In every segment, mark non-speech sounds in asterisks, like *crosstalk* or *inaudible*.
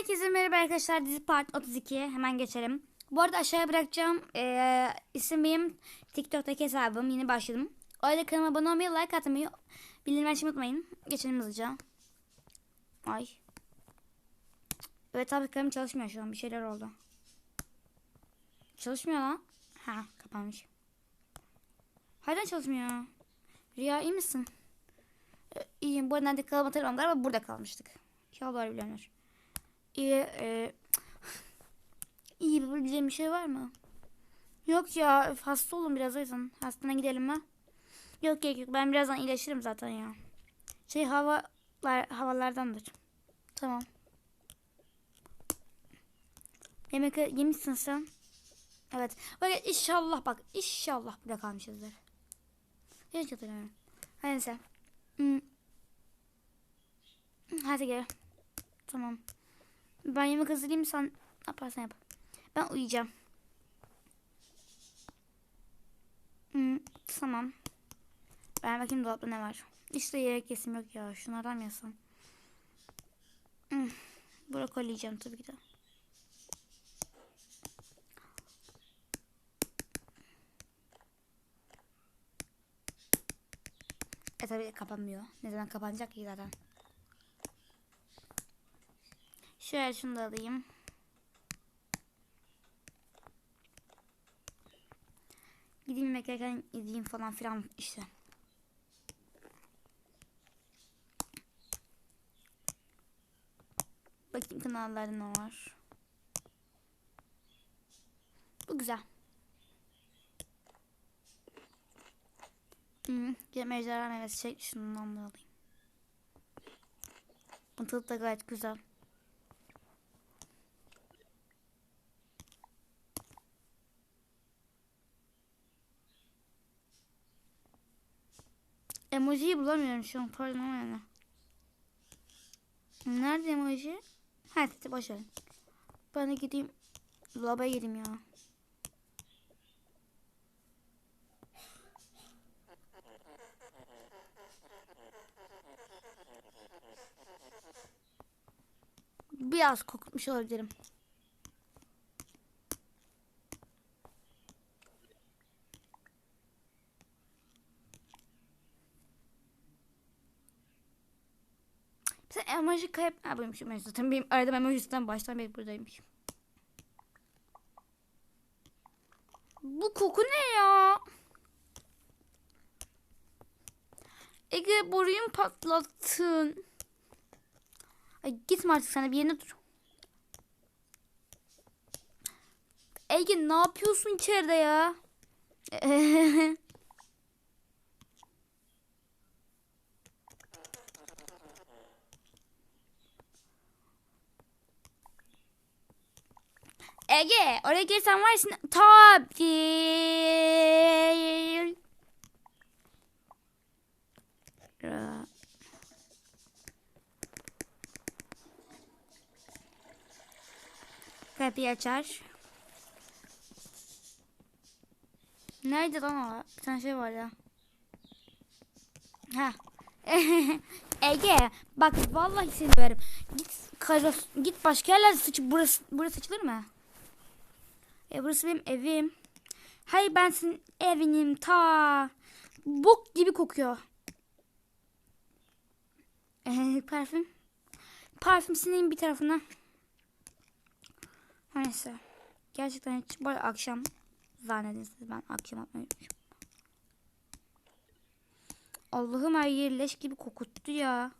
Herkese merhaba arkadaşlar. Dizi Part 32. Hemen geçelim. Bu arada aşağıya bırakacağım. Ee, isim benim TikTok'taki hesabım. Yeni başladım. O arada kanalıma abone olmayı, like atmayı, bildirim açmayı unutmayın. Geçelim hızlıca. Ay. Evet abi kanalım çalışmıyor şu an. Bir şeyler oldu. Çalışmıyor lan. Ha kapanmış. Hala çalışmıyor. Rüya iyi misin? Ee, İyiyim. Bu arada nerede kalıp hatırlamam galiba burada kalmıştık. Ya doğru bilenler. İyi, e, iyi yapabileceğim bir şey var mı? Yok ya hasta oldum biraz o yüzden. Hastane gidelim mi? Yok yok yok ben birazdan iyileşirim zaten ya. Şey havalar havalardandır. Tamam. Yemek yemişsin sen. Evet. Böyle inşallah bak inşallah burada kalmışızdır. Hiç hatırlamıyorum. Hadi neyse. Hmm. Hadi gel. Tamam. Ben yemek hazırlayayım sen yaparsan yap. Ben uyuyacağım. Hmm, tamam. Ben bakayım dolapta ne var. İşte yemek yesim yok ya. Şunlardan mı yesem? Hmm, brokoli yiyeceğim tabii ki de. E tabii kapanmıyor. Ne zaman kapanacak ki zaten. Şöyle şunu da alayım. Gideyim yemek yerken izleyeyim falan filan işte. Bakayım kanallarda ne var. Bu güzel. Hmm, ejderha meyvesi çek şundan da alayım. Tadı da gayet güzel. Emojiyi bulamıyorum şu an pardon yani. Nerede emoji? Ha dedi. Ben de gideyim laba gireyim ya. Biraz kokutmuş olabilirim. Sen emoji kayıp... Ha buymuş emoji zaten. Benim aradığım emojisinden baştan beri buradaymış. Bu koku ne ya? Ege boruyu patlattın. Ay gitme artık sana bir yerine dur. Ege ne yapıyorsun içeride ya? *laughs* Ege oraya gelirsen var ya tabii. Kapıyı açar. Nerede lan o? Bir tane şey var ya. Ha. *laughs* Ege bak vallahi seni döverim. Git karos, git başka yerlerde sıç burası burası sıçılır mı? E burası benim evim. Hayır ben senin evinim ta. Bok gibi kokuyor. Ee, parfüm. Parfüm sileyim bir tarafına. Neyse. Gerçekten hiç böyle akşam zannedin siz ben akşam atmayı. Allah'ım her yer gibi kokuttu ya.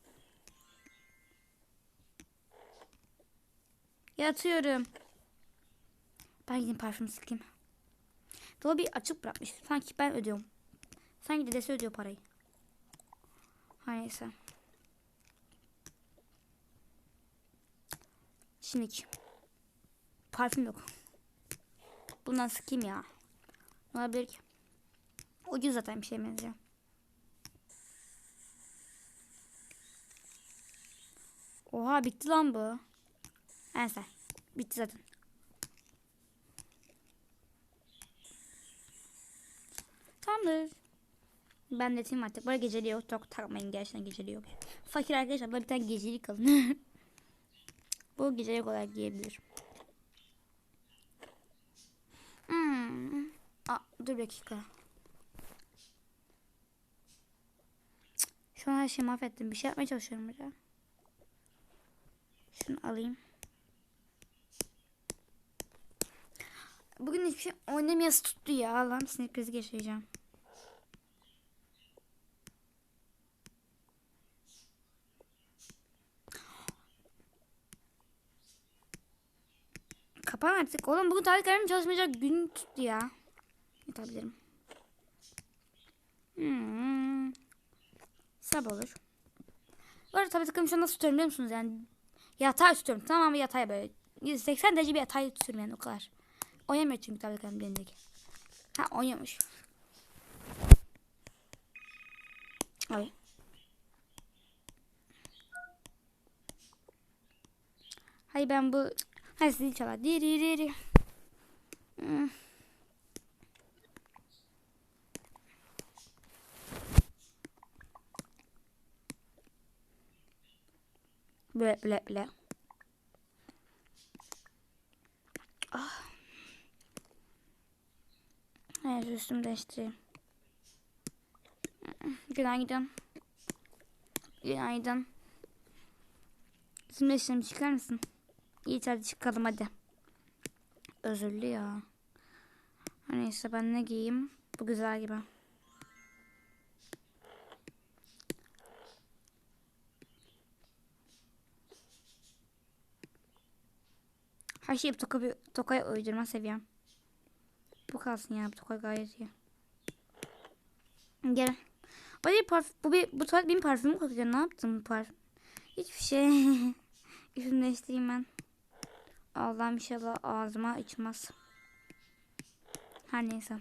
Yatıyorum. Ben gideyim parfüm sıkayım. Dolabı açık bırakmış. Sanki ben ödüyorum. Sanki dedesi ödüyor parayı. Her neyse. Şimdiki. Parfüm yok. Bundan sıkayım ya. Ne olabilir ki? Ucuz zaten bir şey benziyor. Oha bitti lan bu. Neyse. Bitti zaten. Tamamdır. Ben de yatayım artık. Böyle geceli yok. Çok takmayın gerçekten geceli yok. Fakir arkadaşlar böyle bir tane gecelik alın. *laughs* Bu gecelik olarak giyebilirim. Hmm. Aa, dur bir dakika. Şu an her şeyi mahvettim. Bir şey yapmaya çalışıyorum burada. Şunu alayım. Bugün hiçbir şey oynamayası tuttu ya. Allah'ım sinir krizi geçireceğim. Kapan artık. Oğlum bugün tarih kalemim çalışmayacak gün tuttu ya. Yatabilirim. Hmm. Sabah olur. Bu arada tabii takım şu nasıl tutuyorum biliyor musunuz? Yani yatay tutuyorum. Tamam mı yatay böyle. 180 derece bir yatay tutuyorum yani o kadar. Oynamıyor çünkü tabii takım elindeki. Ha oynuyormuş. Ay. Hay ben bu Hadi sizi çalar. Diri. Hmm. Ble ble ble. Ah. Evet üstümü değiştireyim. Günaydın. Günaydın. Üstümü değiştireyim çıkar mısın? İyi hadi çıkalım hadi. Özürlü ya. Neyse ben ne giyeyim? Bu güzel gibi. Her şeyi toka, tokaya uydurma seviyorum. Bu kalsın ya. Bu toka gayet iyi. Gel. Bu bir parfüm. Bu bir bu tuvalet benim parfümüm kokuyor. Ne yaptım bu parfüm? Hiçbir şey. *laughs* Üstümü değiştireyim ben. Allah'ım inşallah ağzıma içmez. Her neyse.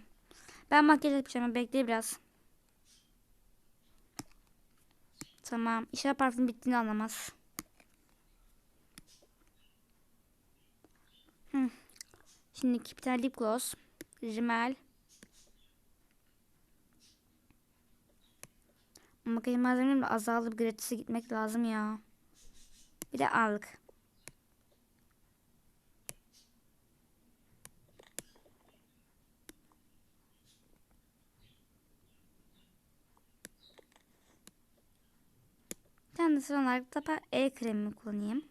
Ben makyaj yapacağım. Bekle biraz. Tamam. İnşallah parfüm bittiğini anlamaz. Hı. Şimdi bir tane lip gloss. Rimel. Makyaj malzemelerim de azaldı. Gratis'e gitmek lazım ya. Bir de aldık. De son olarak da el kremimi kullanayım.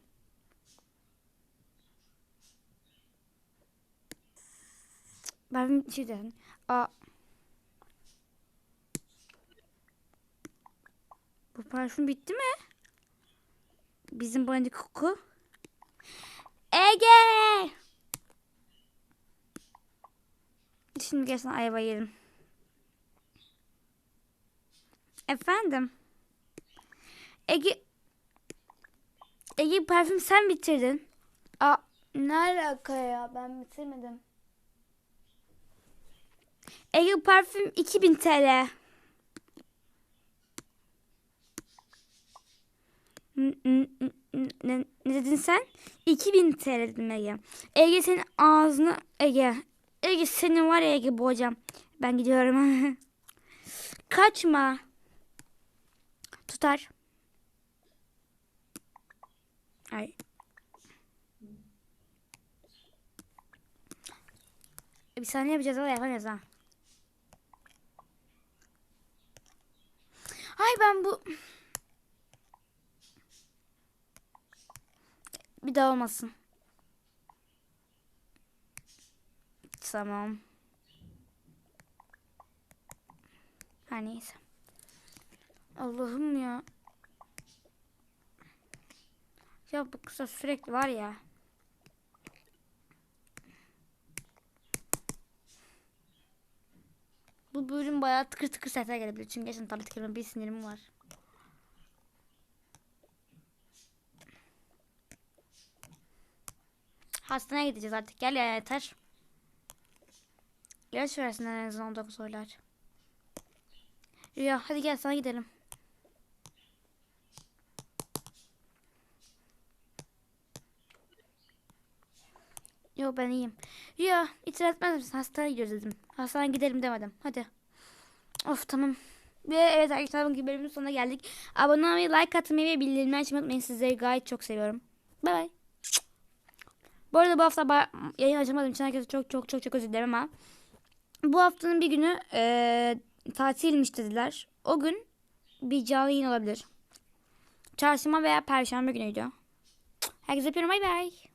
Ben bir şey dedim. Aa. Bu parfüm bitti mi? Bizim önceki koku. Ege! Şimdi gerçekten ayva yedim. Efendim? Ege Ege parfüm sen bitirdin. Aa ne alaka ya ben bitirmedim. Ege parfüm 2000 TL. Ne, ne dedin sen? 2000 TL dedim Ege. Ege senin ağzını Ege. Ege senin var ya Ege boğacağım. Ben gidiyorum. *laughs* Kaçma. Tutar. Ay. Bir saniye yapacağız ama yapamayız ha. Ay ben bu... Bir daha olmasın. Tamam. Her neyse. Allah'ım ya. Ya bu kısa sürekli var ya. Bu bölüm bayağı tıkır tıkır sesler gelebilir. Çünkü gerçekten tablet kelime bir sinirim var. Hastaneye gideceğiz artık. Gel ya yeter. Gel versinler en azından 19 oylar. Rüya hadi gel sana gidelim. Yok ben iyiyim. Rüya itiraz etmez misin? Hastaneye gidiyoruz dedim. Hastaneye gidelim demedim. Hadi. Of tamam. Ve evet arkadaşlar bugün bölümün sonuna geldik. Abone olmayı, like atmayı ve bildirimleri açmayı unutmayın. Sizleri gayet çok seviyorum. Bay bay. Bu arada bu hafta yayın açamadığım için herkese çok çok çok çok özür dilerim ama bu haftanın bir günü eee tatilmiş dediler. O gün bir canlı yayın olabilir. Çarşamba veya perşembe günüydü. Herkese öpüyorum bay bay.